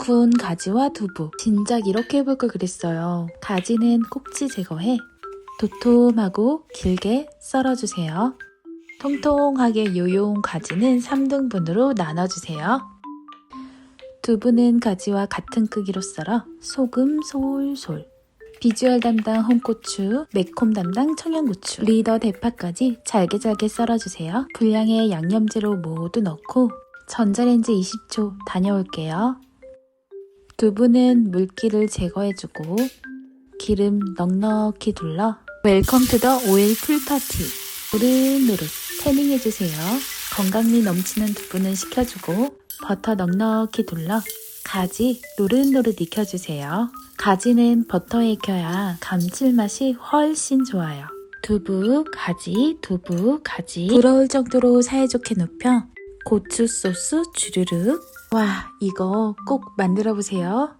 구운 가지와 두부. 진작 이렇게 해볼 걸 그랬어요. 가지는 꼭지 제거해 도톰하고 길게 썰어주세요. 통통하게 요용 가지는 3등분으로 나눠주세요. 두부는 가지와 같은 크기로 썰어 소금 솔솔. 비주얼 담당 홍고추, 매콤 담당 청양고추, 리더 대파까지 잘게 잘게 썰어주세요. 분량의 양념재료 모두 넣고 전자레인지 20초 다녀올게요. 두부는 물기를 제거해주고 기름 넉넉히 둘러 웰컴 투 더 오일 풀 파티 노릇노릇 태닝해주세요. 건강미 넘치는 두부는 식혀주고 버터 넉넉히 둘러 가지 노릇노릇 익혀주세요. 가지는 버터에 익혀야 감칠맛이 훨씬 좋아요. 두부, 가지, 두부, 가지 부러울 정도로 사이좋게 눕혀 고추 소스 주르륵 와 이거 꼭 만들어 보세요.